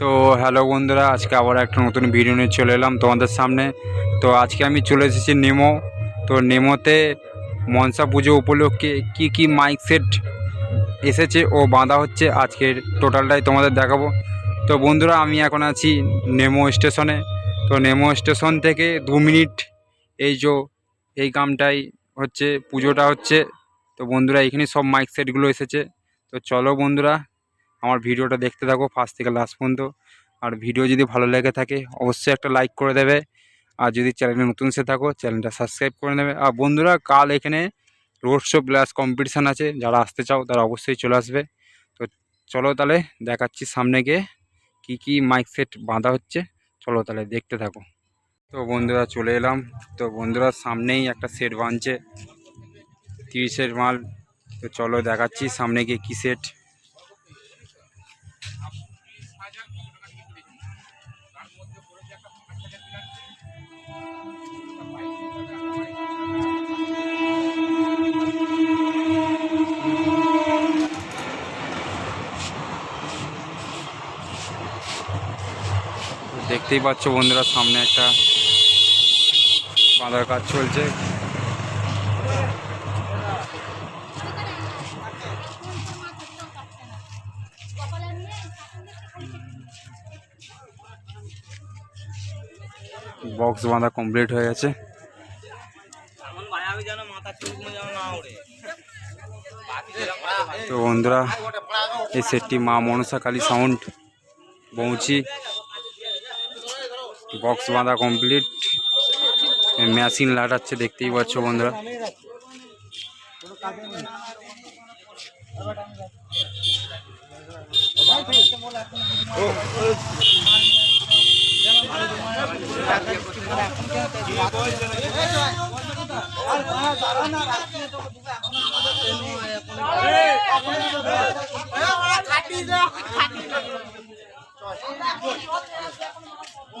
তো হ্যালো বন্ধুরা, আজকে আবার একটা নতুন ভিডিও নিয়ে চলে এলাম তোমাদের সামনে। তো আজকে আমি চলে এসেছি নেমো তো নেমোতে মনসা পুজো উপলক্ষে কি কি মাইক সেট এসেছে ও বাঁধা হচ্ছে আজকের টোটালটাই তোমাদের দেখাবো। তো বন্ধুরা, আমি এখন আছি নেমো স্টেশনে তো নেমো স্টেশন থেকে দু মিনিট এই যে এই গ্রামটাই হচ্ছে, পুজোটা হচ্ছে। তো বন্ধুরা, এখানে সব মাইক সেটগুলো এসেছে। তো চলো বন্ধুরা আমার ভিডিওটা দেখতে থাকো ফার্স্ট থেকে লাস্ট পর্যন্ত। আর ভিডিও যদি ভালো লেগে থাকে, অবশ্যই একটা লাইক করে দেবে। আর যদি চ্যানেলে নতুন সে থাকো চ্যানেলটা সাবস্ক্রাইব করে নেবে। আর বন্ধুরা, কাল এখানে রোড শো প্লাস কম্পিটিশান আছে। যারা আসতে চাও, তারা অবশ্যই চলে আসবে। তো চলো তাহলে দেখাচ্ছি সামনে গিয়ে কী কী মাইক সেট বাঁধা হচ্ছে। চলো তাহলে দেখতে থাকো। তো বন্ধুরা, চলে এলাম। তো বন্ধুরা, সামনেই একটা সেট বাঁধছে। তিরিশের মাল। তো চলো দেখাচ্ছি সামনে গিয়ে কী সেট দেখতেই পাচ্ছ বন্ধুরা, সামনে একটা বাঁধার কাজ চলছে বক্স বাঁধা কমপ্লিট হয়ে গেছে। তো বন্ধুরা, এই সেটটি মা মনসা কালী সাউন্ড পৌঁছি বক্স বাঁধা কমপ্লিট মেশিন লাটাচ্ছে দেখতেই পাচ্ছ বন্ধুরা ও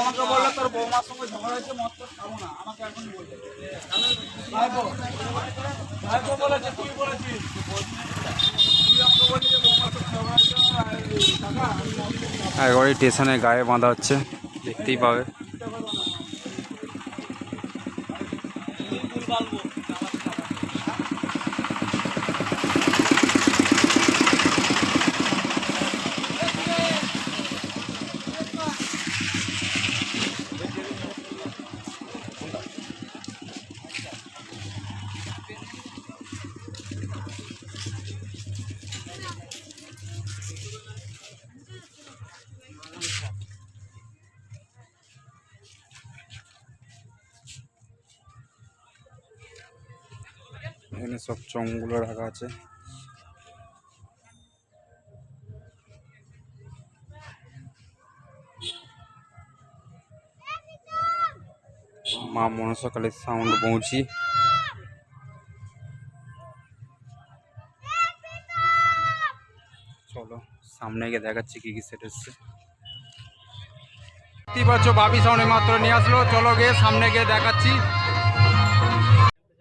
আমাকে বলল তোর বৌমার সঙ্গে ঝগড়া হয়েছে খাব না আমাকে এখন তুই বলেছিস। একবারই স্টেশনে গায়ে বাঁধা হচ্ছে, দেখতেই পাবে এখানে সব চংগুলো রাখা আছে। মা মনসকালের সাউন্ড পৌঁছি চলো, সামনে গিয়ে দেখাচ্ছি কি কি সেট এসছে। দেখতেই পাচ্ছ বাবি সাউন্ডে মাত্র নিয়ে আসলো। চলো গিয়ে সামনে গিয়ে দেখাচ্ছি।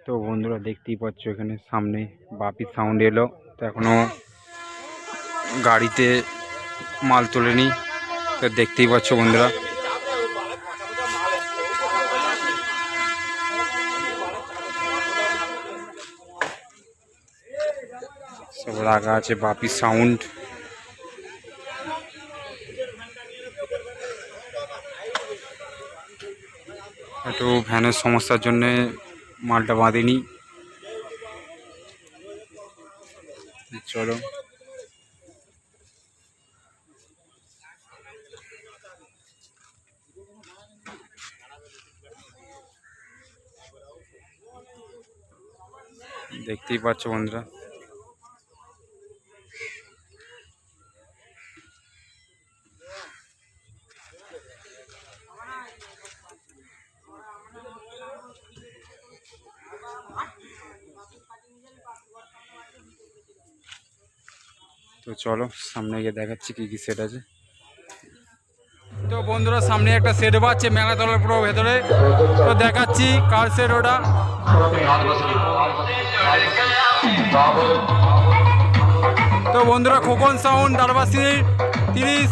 তো বন্ধুরা দেখতেই পাচ্ছ এখানে সামনে বাপি সাউন্ড এলো। তো এখনও গাড়িতে মাল তোলেনি। তো দেখতেই পাচ্ছ বন্ধুরা। সব রাখা আছে বাপি সাউন্ড একটু ভ্যানের সমস্যার জন্যে মালটা বাঁধেনি চলো। দেখতেই পাচ্ছ বন্ধুরা। তো চলো, সামনে গিয়ে দেখাচ্ছি কি কি সেট আছে। তো বন্ধুরা, সামনে একটা সেট পাচ্ছে মেলাতলার পুরো ভেতরে। তো দেখাচ্ছি কার সেট ওটা। তো বন্ধুরা, খোকন সাউন্ড দারবাসির তিরিশ।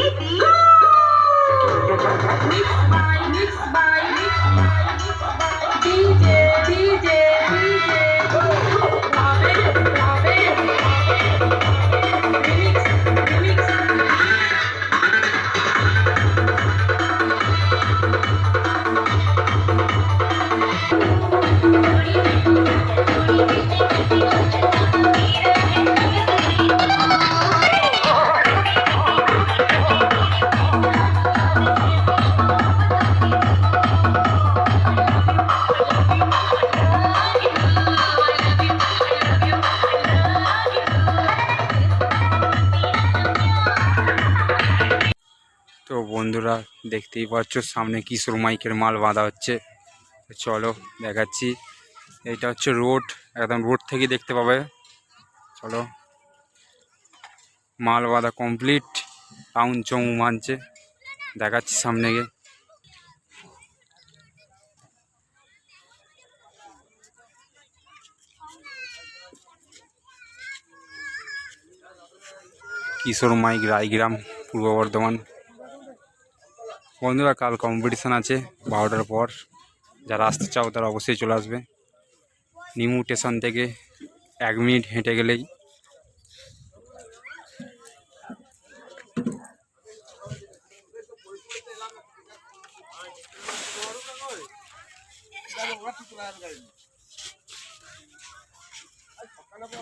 তো বন্ধুরা দেখতেই পাচ্ছ, সামনে কিশোর মাইকের মাল বাঁধা হচ্ছে। চলো দেখাচ্ছি। এটা হচ্ছে রোড, একদম রোড থেকে দেখতে পাবে। চলো। মাল বাঁধা কমপ্লিট, টাউন চমু মানছে। দেখাচ্ছি সামনে গিয়ে। কিশোর মাইক রায়গ্রাম, পূর্ব বর্ধমান। বন্ধুরা, কাল কম্পিটিশান আছে বারোটার পর। যারা আসতে চাও তারা অবশ্যই চলে আসবে। নিমু স্টেশন থেকে এক মিনিট হেঁটে গেলেই।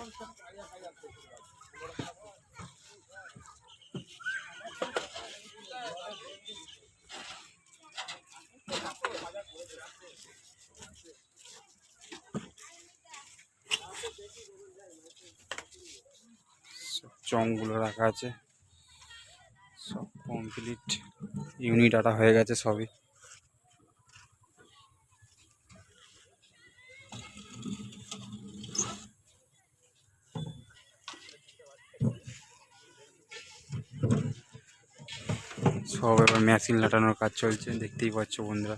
সব চংগুলো রাখা আছে। সব কমপ্লিট ইউনিট আটা হয়ে গেছে সবই। সব এবার মেশিন লাটানোর কাজ চলছে, দেখতেই পাচ্ছ বন্ধুরা।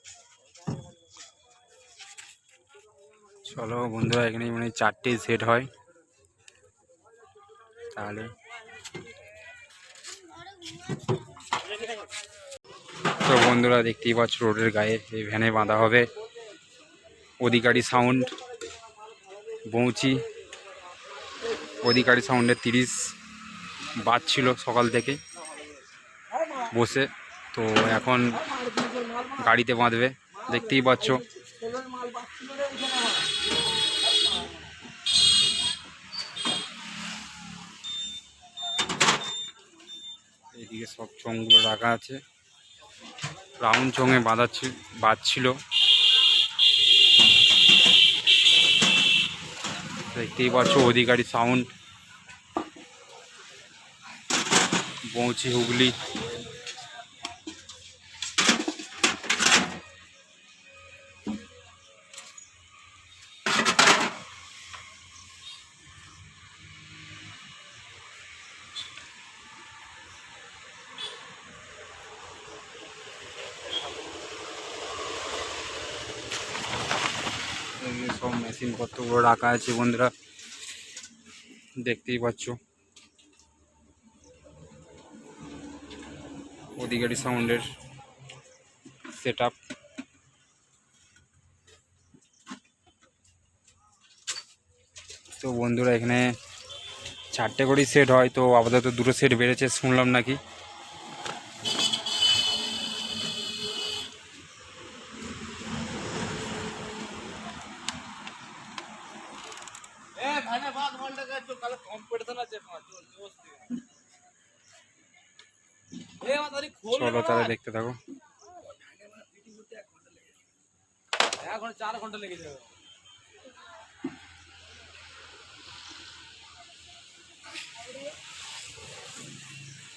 চলো বন্ধুরা এখানে মানে চারটে সেট হয়। তাহলে তো বন্ধুরা, দেখতেই পাচ্ছ রোডের গায়ে এই ভ্যানে বাঁধা হবে। অধিকারী সাউন্ড বৌচি অধিকারী সাউন্ডের তিরিশ বাজছিল সকাল থেকে। বসে, তো এখন গাড়িতে বাঁধবে। দেখতেই পাচ্ছ। এইদিকে সব চোঙগুলো রাখা আছে। রাউন্ড চোঙে বাঁধাচ্ছি, বাঁধছিল। দেখতেই পাচ্ছ অধিকারী সাউন্ড। বৌচি হুগলি। সব মেশিনপত্রগুলো রাখা আছে বন্ধুরা। দেখতেই পাচ্ছ। অধিকারী সাউন্ডের সেট আপ তো বন্ধুরা, এখানে চারটে করেই সেট হয়, তো আপাতত দুটো সেট বেড়েছে, শুনলাম নাকি। চলো তাহলে দেখতে থাকো এখন চার ঘণ্টা লেগে যাবে